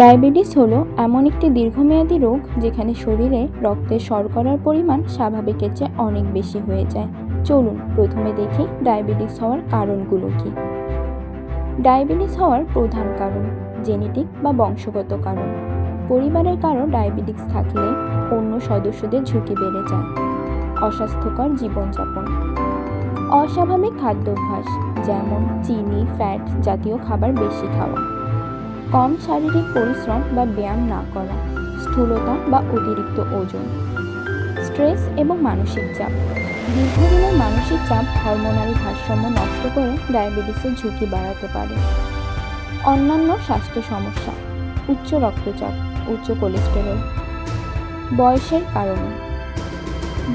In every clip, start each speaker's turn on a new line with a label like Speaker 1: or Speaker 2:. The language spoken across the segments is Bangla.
Speaker 1: ডায়াবেটিস হলো এমন একটি দীর্ঘমেয়াদী রোগ যেখানে শরীরে রক্তের শর্করার পরিমাণ স্বাভাবিকের চেয়ে অনেক বেশি হয়ে যায়। চলুন প্রথমে দেখি ডায়াবেটিস হওয়ার কারণগুলো কী। ডায়াবেটিস হওয়ার প্রধান কারণ জেনেটিক বা বংশগত কারণ। পরিবারের কারও ডায়াবেটিস থাকলে অন্য সদস্যদের ঝুঁকি বেড়ে যায়। অস্বাস্থ্যকর জীবনযাপন। অস্বাভাবিক খাদ্যাভ্যাস যেমন চিনি, ফ্যাট জাতীয় খাবার বেশি খাওয়া। কম শারীরিক পরিশ্রম বা ব্যায়াম না করা, স্থূলতা বা অতিরিক্ত ওজন, স্ট্রেস এবং মানসিক চাপ। দীর্ঘদিনের মানসিক চাপ হরমোনাল ভারসাম্য নষ্ট করে ডায়াবেটিসের ঝুঁকি বাড়াতে পারে। অন্যান্য স্বাস্থ্য সমস্যা, উচ্চ রক্তচাপ, উচ্চ কোলেস্টেরল, বয়সের কারণে।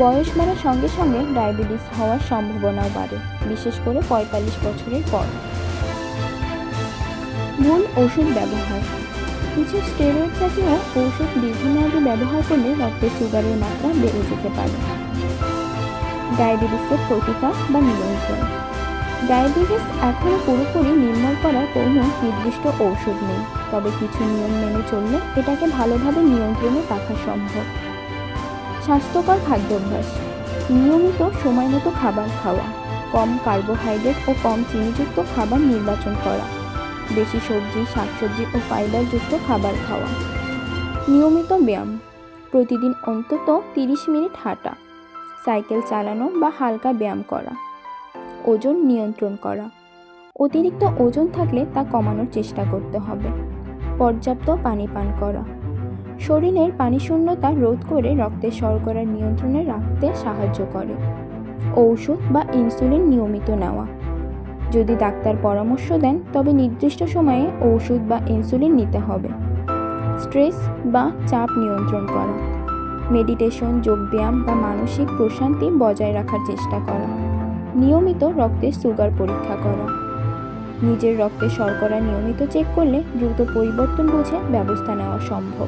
Speaker 1: বয়স বাড়ার সঙ্গে সঙ্গে ডায়াবেটিস হওয়ার সম্ভাবনাও বাড়ে, বিশেষ করে পঁয়তাল্লিশ বছরের পর। ভুল ওষুধ ব্যবহার। কিছু স্টেরয়েড জাতীয় ঔষধ দীর্ঘমেয়াদী ব্যবহার করলে রক্তে সুগারের মাত্রা বেড়ে যেতে পারে। ডায়াবেটিসের প্রতিকার বা নিয়ন্ত্রণ। ডায়াবেটিস এখনও পুরোপুরি নির্মূল করার কোনো নির্দিষ্ট ঔষধ নেই, তবে কিছু নিয়ম মেনে চললে এটাকে ভালোভাবে নিয়ন্ত্রণে রাখা সম্ভব। স্বাস্থ্যকর খাদ্যাভ্যাস। নিয়মিত সময় মতো খাবার খাওয়া, কম কার্বোহাইড্রেট ও কম চিনিযুক্ত খাবার নির্বাচন করা। বেশি সবজি, শাকসবজি ও ফাইবারযুক্ত খাবার খাওয়া। নিয়মিত ব্যায়াম। প্রতিদিন অন্তত তিরিশ মিনিট হাঁটা। সাইকেল চালানো বা হালকা ব্যায়াম করা। ওজন নিয়ন্ত্রণ করা। অতিরিক্ত ওজন থাকলে তা কমানোর চেষ্টা করতে হবে। পর্যাপ্ত পানি পান করা। শরীরের পানি শূন্যতা রোধ করে রক্তের শর্করা নিয়ন্ত্রণে রাখতে সাহায্য করে। ঔষধ বা ইনসুলিন নিয়মিত নেওয়া। যদি ডাক্তার পরামর্শ দেন, তবে নির্দিষ্ট সময়ে ওষুধ বা ইনসুলিন নিতে হবে। স্ট্রেস বা চাপ নিয়ন্ত্রণ করা। মেডিটেশন যোগব্যায়াম বা মানসিক প্রশান্তি বজায় রাখার চেষ্টা করা। নিয়মিত রক্তের সুগার পরীক্ষা করা। নিজের রক্তে শর্করা নিয়মিত চেক করলে দ্রুত পরিবর্তন বুঝে ব্যবস্থা নেওয়া সম্ভব।